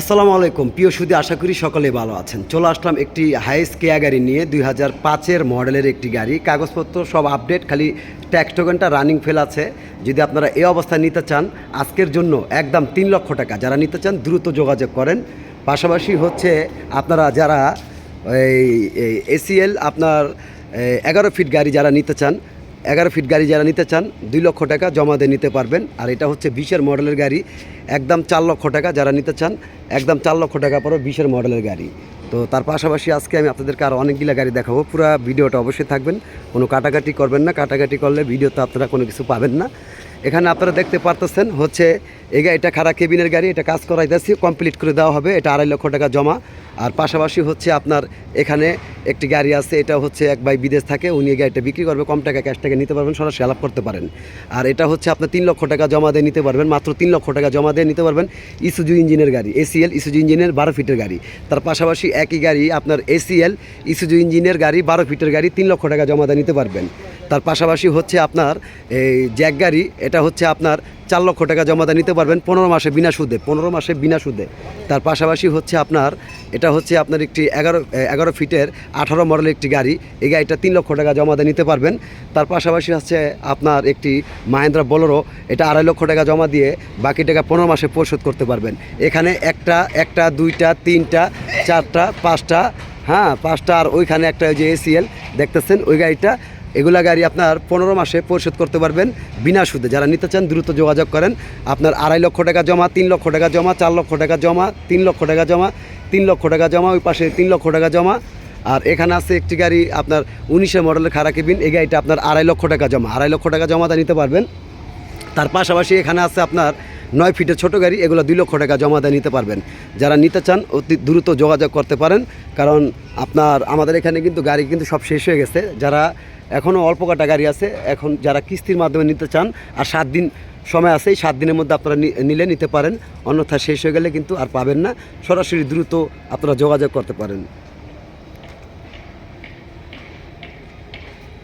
আসসালামু আলাইকুম। প্রিয় সুদী, আশা করি সকলে ভালো আছেন। চলে আসলাম একটি হাইস কেয়া গাড়ি নিয়ে দুই হাজার পাঁচের মডেলের একটি গাড়ি। কাগজপত্র সব আপডেট, খালি ট্যাক্স টোকেনটা রানিং ফেল আছে। যদি আপনারা এই অবস্থায় নিতে চান, আজকের জন্য একদম তিন লক্ষ টাকা। যারা নিতে চান, দ্রুত যোগাযোগ করেন। পাশাপাশি হচ্ছে আপনারা যারা এই এসিএল, আপনার এগারো ফিট গাড়ি যারা নিতে চান এগারো ফিট গাড়ি যারা নিতে চান, দুই লক্ষ টাকা জমা দিয়ে নিতে পারবেন। আর এটা হচ্ছে বিশের মডেলের গাড়ি। একদম চার লক্ষ টাকা যারা নিতে চান, একদম চার লক্ষ টাকা পরও বিশের মডেলের গাড়ি। তো তার পাশাপাশি আজকে আমি আপনাদেরকে আরও অনেকগুলো গাড়ি দেখাবো। পুরো ভিডিওটা অবশ্যই থাকবেন, কোনো কাটাকাটি করবেন না। কাটাকাটি করলে ভিডিওতে আপনারা কোনো কিছু পাবেন না। এখানে আপনারা দেখতে পারতেছেন হচ্ছে, এই এটা খারাপ কেবিনের গাড়ি, এটা কাজ করাইতেছি কমপ্লিট করে দেওয়া হবে, এটা আড়াই লক্ষ টাকা জমা। আর পাশাপাশি হচ্ছে আপনার এখানে একটি গাড়ি আছে, এটা হচ্ছে এক ভাই বিদেশ থাকে, উনি এই গাড়িটা বিক্রি করবে, কম টাকা ক্যাশ টাকা নিতে পারবেন, সরাসরি আলাপ করতে পারেন। আর এটা হচ্ছে আপনার তিন লক্ষ টাকা জমা দিয়ে নিতে পারবেন, মাত্র তিন লক্ষ টাকা জমা দিয়ে নিতে পারবেন ইসুজু ইঞ্জিনের গাড়ি এসিএল ইসুজু ইঞ্জিনের বারো ফিটের গাড়ি। তার পাশাপাশি একই গাড়ি আপনার এসিএল ইসুজু ইঞ্জিনের গাড়ি, বারো ফিটের গাড়ি, তিন লক্ষ টাকা জমা দিয়ে নিতে পারবেন। তার পাশাপাশি হচ্ছে আপনার এই জ্যাক গাড়ি, এটা হচ্ছে আপনার চার লক্ষ টাকা জমা দিয়ে নিতে পারবেন পনেরো মাসে বিনা সুদে, পনেরো মাসে বিনা সুদে। তার পাশাপাশি হচ্ছে আপনার, এটা হচ্ছে আপনার একটি এগারো এগারো ফিটের আঠারো মডেলের একটি গাড়ি, এই গাড়িটা তিন লক্ষ টাকা জমা দিয়ে নিতে পারবেন। তার পাশাপাশি হচ্ছে আপনার একটি মাহেন্দ্রা বোলেরো, এটা আড়াই লক্ষ টাকা জমা দিয়ে বাকি টাকা পনেরো মাসে পরিশোধ করতে পারবেন। এখানে একটা একটা, দুইটা, তিনটা, চারটা, পাঁচটা হ্যাঁ পাঁচটা আর ওইখানে একটা ওই যে এসিএল দেখতেছেন, ওই গাড়িটা এগুলা গাড়ি আপনার পনেরো মাসে পরিশোধ করতে পারবেন বিনা সুদে। যারা নিতে চান, দ্রুত যোগাযোগ করেন। আপনার আড়াই লক্ষ টাকা জমা, তিন লক্ষ টাকা জমা, চার লক্ষ টাকা জমা, তিন লক্ষ টাকা জমা, তিন লক্ষ টাকা জমা, ওই পাশে তিন লক্ষ টাকা জমা। আর এখানে আছে একটি গাড়ি আপনার উনিশের মডেলের খারাপ কেবিন এই গাড়িটা আপনার আড়াই লক্ষ টাকা জমা। আড়াই লক্ষ টাকা জমাতে নিতে পারবেন। তার পাশাপাশি এখানে আছে আপনার নয় ফিটের ছোটো গাড়ি। এগুলো দুই লক্ষ টাকা জমা দিয়ে নিতে পারবেন। যারা নিতে চান, অতি দ্রুত যোগাযোগ করতে পারেন। কারণ আপনার, আমাদের এখানে কিন্তু গাড়ি কিন্তু সব শেষ হয়ে গেছে। যারা এখনও অল্প কাটা গাড়ি আছে, এখন যারা কিস্তির মাধ্যমে নিতে চান, আর সাত দিন সময় আছে, এই সাত দিনের মধ্যে আপনারা নিলে নিতে পারেন। অন্যথা শেষ হয়ে গেলে কিন্তু আর পাবেন না। সরাসরি দ্রুত আপনারা যোগাযোগ করতে পারেন।